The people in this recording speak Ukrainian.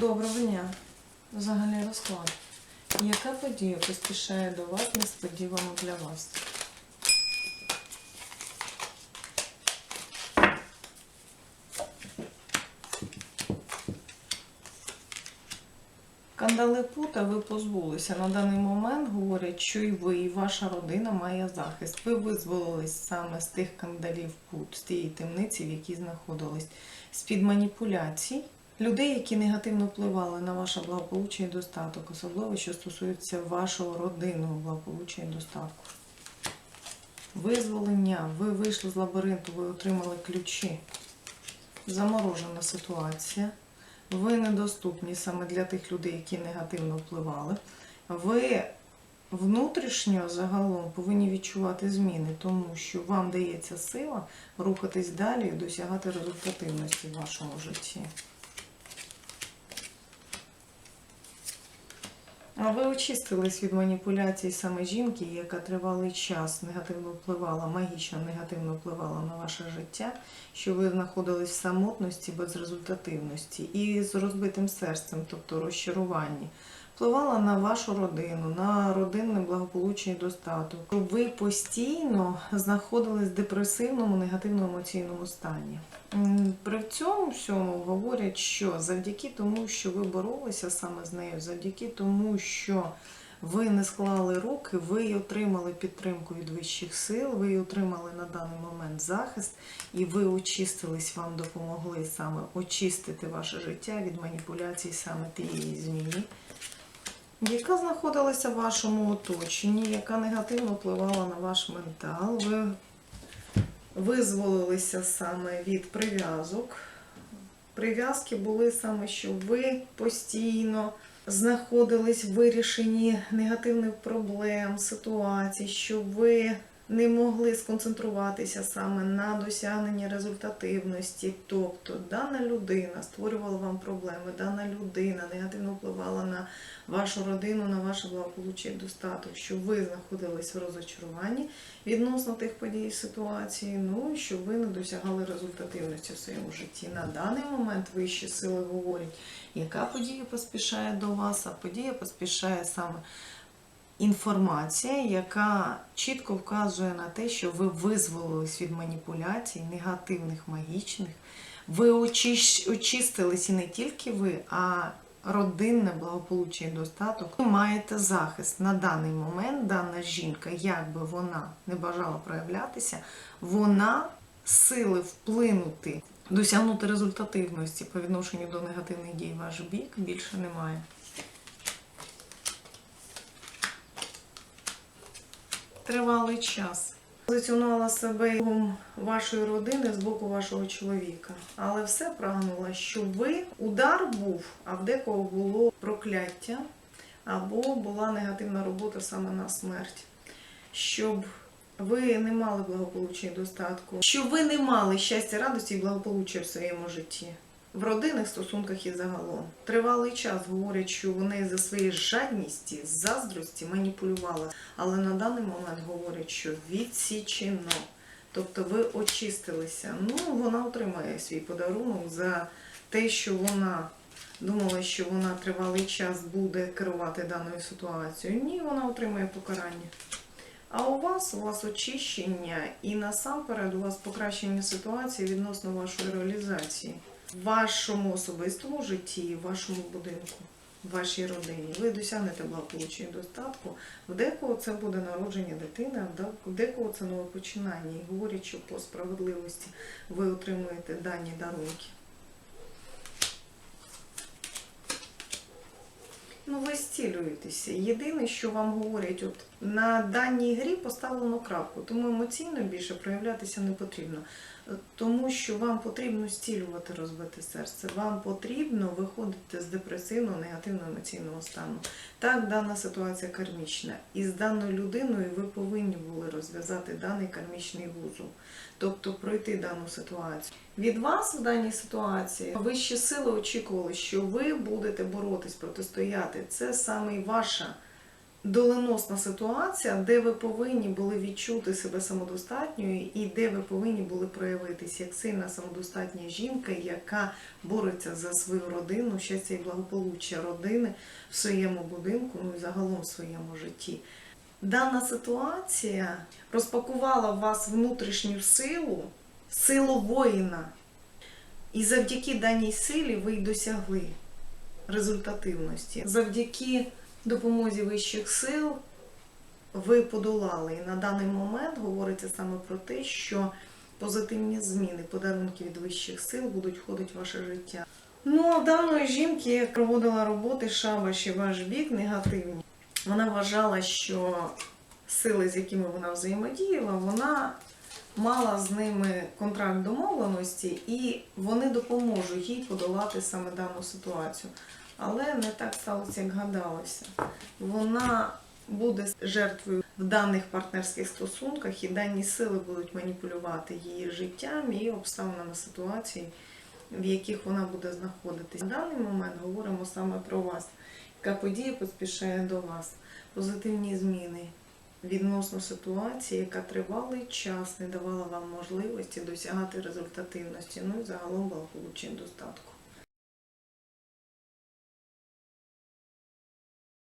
Доброго дня. Загальний розклад. Яка подія поспішає до вас несподівано для вас? Кандали пута ви позбулися. На даний момент говорять, що і ви, і ваша родина має захист. Ви визволились саме з тих кандалів пут, з тієї темниці, в якій знаходились, з-під маніпуляцій. Людей, які негативно впливали на ваше благополуччя і достаток, особливо що стосується вашого родинного благополуччя і достатку. Визволення, ви вийшли з лабіринту, ви отримали ключі. Заморожена ситуація. Ви недоступні саме для тих людей, які негативно впливали. Ви внутрішньо загалом повинні відчувати зміни, тому що вам дається сила рухатись далі і досягати результативності в вашому житті. А ви очистились від маніпуляцій саме жінки, яка тривалий час негативно впливала, магічно негативно впливала на ваше життя, що ви знаходились в самотності, безрезультативності і з розбитим серцем, тобто розчаруванні. Впливала на вашу родину, на родинне благополуччя і достаток. Ви постійно знаходились в депресивному, негативному емоційному стані. При цьому всьому говорять, що завдяки тому, що ви боролися саме з нею, завдяки тому, що ви не склали руки, ви отримали підтримку від вищих сил, ви отримали на даний момент захист, і ви очистились, вам допомогли саме очистити ваше життя від маніпуляцій саме тієї змії, яка знаходилася в вашому оточенні, яка негативно впливала на ваш ментал. Ви визволилися саме від прив'язок. Прив'язки були саме, що ви постійно знаходились в вирішенні негативних проблем, ситуацій, що ви не могли сконцентруватися саме на досягненні результативності. Тобто дана людина створювала вам проблеми, дана людина негативно впливала на вашу родину, на ваше благополуччя і достаток, що ви знаходились в розочаруванні відносно тих подій і ситуацій, ну і що ви не досягали результативності в своєму житті. На даний момент вищі сили говорять, яка подія поспішає до вас, а подія поспішає саме інформація, яка чітко вказує на те, що ви визволились від маніпуляцій, негативних, магічних. Ви і не тільки ви, а родинне благополуччя і достаток. Ви маєте захист на даний момент. Дана жінка, як би вона не бажала проявлятися, вона сили вплинути, досягнути результативності по відношенню до негативних дій ваш бік більше немає. Тривалий час. Позиціонувала себе вашої родини з боку вашого чоловіка. Але все прагнула, що ви удар був, а в декого було прокляття або була негативна робота саме на смерть. Щоб ви не мали благополуччя і достатку, щоб ви не мали щастя, радості і благополуччя в своєму житті. В родинних стосунках і загалом. Тривалий час говорять, що вони за своєї жадності, заздрості маніпулювали. Але на даний момент говорять, що відсічено. Тобто ви очистилися. Ну, вона отримає свій подарунок за те, що вона думала, що вона тривалий час буде керувати даною ситуацією. Ні, вона отримає покарання. А у вас у вас очищення і насамперед у вас покращення ситуації відносно вашої реалізації вашому особистому житті, в вашому будинку, в вашій родині. Ви досягнете благополуччя і достатку. В декого це буде народження дитини, в декого це нове починання. І що по справедливості ви отримуєте дані дарунки. Ну, ви зцілюєтеся. Єдине, що вам говорять, от на даній грі поставлено крапку, тому емоційно більше проявлятися не потрібно. Тому що вам потрібно зцілювати розбите серце, вам потрібно виходити з депресивного, негативного емоційного стану. Так, дана ситуація кармічна. І з даною людиною ви повинні були розв'язати даний кармічний вузол, тобто пройти дану ситуацію. Від вас в даній ситуації вищі сили очікували, що ви будете боротись, протистояти. Це саме ваша доленосна ситуація, де ви повинні були відчути себе самодостатньою і де ви повинні були проявитись як сильна самодостатня жінка, яка бореться за свою родину, щастя і благополуччя родини в своєму будинку, ну і загалом в своєму житті. Дана ситуація розпакувала в вас внутрішню силу, силу воїна. І завдяки даній силі ви й досягли результативності. Завдяки допомозі вищих сил ви подолали. І на даний момент говориться саме про те, що позитивні зміни, подарунки від вищих сил будуть входити в ваше життя. Ну, а даної жінки, проводила роботи шабаш і ваш бік негативні, вона вважала, що сили, з якими вона взаємодіяла, вона мала з ними контракт домовленості, і вони допоможуть їй подолати саме дану ситуацію. Але не так сталося, як гадалося. Вона буде жертвою в даних партнерських стосунках, і дані сили будуть маніпулювати її життям і обставинами ситуації, в яких вона буде знаходитись. На даний момент говоримо саме про вас. Яка подія поспішає до вас? Позитивні зміни відносно ситуації, яка тривалий час не давала вам можливості досягати результативності, ну і загалом благополуччя достатку.